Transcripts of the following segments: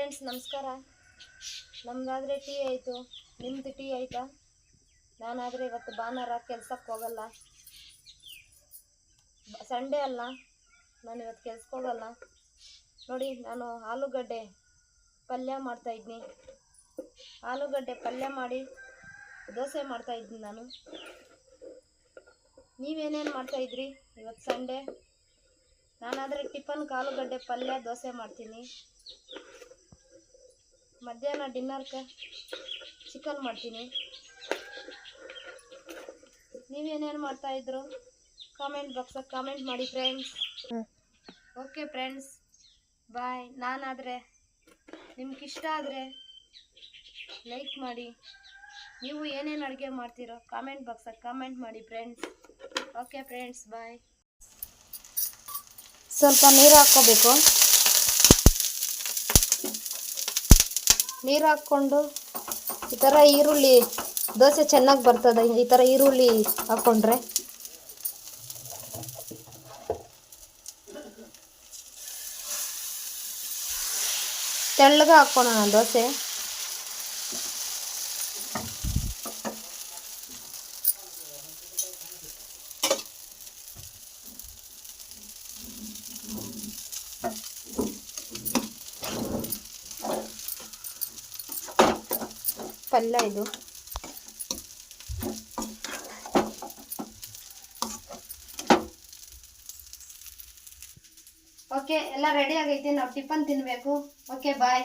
Friends ನಮಸ್ಕಾರ. ನಮ್ಗಾದರೆ tea ಆಯಿತು. ನಿಮ್ದು ಟೀ ಆಯಿತಾ? ನಾನಾದರೆ ಇವತ್ತು ಭಾನುವಾರ ಕೆಲ್ಸಕ್ಕೆ ಹೋಗಲ್ಲ. ಸಂಡೇ ಅಲ್ಲ. ನಾನು ಇವತ್ತು ಕೆಲ್ಸಕ್ಕೆ ಹೋಗಲ್ಲ. ನೋಡಿ, ನಾನು ಆಲೂಗಡ್ಡೆ ಪಲ್ಯ ಮಾಡ್ತಾಯಿದ್ನಿ ಆಲೂಗಡ್ಡೆ ಪಲ್ಯ ಮಾಡಿ ದೋಸೆ ಮಾಡ್ತಾಯಿದ್ದೀನಿ ನಾನು. ನೀವೇನೇನು ಮಾಡ್ತಾಯಿದ್ರಿ ಇವತ್ತು ಸಂಡೇ? ನಾನಾದರೆ ಟಿಫನ್ಗೆ ಆಲೂಗಡ್ಡೆ ಪಲ್ಯ, ದೋಸೆ ಮಾಡ್ತೀನಿ. ಮಧ್ಯಾಹ್ನ ಡಿನ್ನರ್ಗೆ ಚಿಕನ್ ಮಾಡ್ತೀನಿ. ನೀವೇನೇನು ಮಾಡ್ತಾಯಿದ್ರು ಕಾಮೆಂಟ್ ಬಾಕ್ಸಾಗಿ ಕಾಮೆಂಟ್ ಮಾಡಿ ಫ್ರೆಂಡ್ಸ್ ಓಕೆ ಫ್ರೆಂಡ್ಸ್ ಬಾಯ್ ನಾನಾದರೆ ನಿಮ್ಗೆ ಇಷ್ಟ ಆದರೆ ಲೈಕ್ ಮಾಡಿ. ನೀವು ಏನೇನು ಅಡುಗೆ ಮಾಡ್ತೀರೋ ಕಾಮೆಂಟ್ ಬಾಕ್ಸಾಗಿ ಕಾಮೆಂಟ್ ಮಾಡಿ ಫ್ರೆಂಡ್ಸ್ ಓಕೆ ಫ್ರೆಂಡ್ಸ್ ಬಾಯ್ ಸ್ವಲ್ಪ ನೀರು ಹಾಕ್ಕೋಬೇಕು. ನೀರು ಹಾಕ್ಕೊಂಡು ಈ ಥರ ಈರುಳ್ಳಿ ದೋಸೆ ಚೆನ್ನಾಗಿ ಬರ್ತದೆ. ಈ ಥರ ಈರುಳ್ಳಿ ಹಾಕ್ಕೊಂಡ್ರೆ ತೆಳ್ಳಗೆ ಹಾಕ್ಕೊಳೋಣ ದೋಸೆ. ಪಲ್ಯ ಇದು. ಓಕೆ, ಎಲ್ಲ ರೆಡಿ ಆಗೈತೆ, ನಾವು ಟಿಫನ್ ತಿನ್ನಬೇಕು ಓಕೆ ಬಾಯ್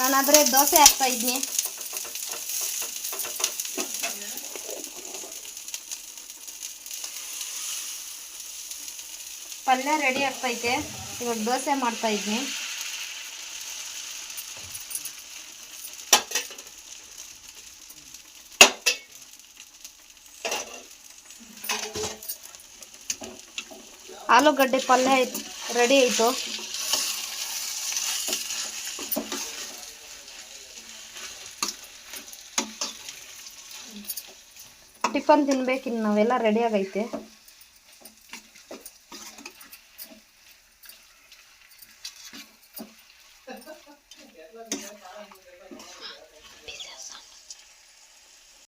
ನಾನಾದರೆ ದೋಸೆ ಹಾಕ್ತಾ ಇದ್ದೀನಿ ಪಲ್ಯ ರೆಡಿ ಆಗ್ತೈತೆ. ಇವಾಗ ದೋಸೆ ಮಾಡ್ತಾ ಇದ್ದೀನಿ ಆಲೂಗಡ್ಡೆ ಪಲ್ಯ ರೆಡಿ ಆಯಿತು. ಟಿಫನ್ ತಿನ್ಬೇಕಿನ್ನು ನಾವೆಲ್ಲ ರೆಡಿ ಆಗೈತೆ.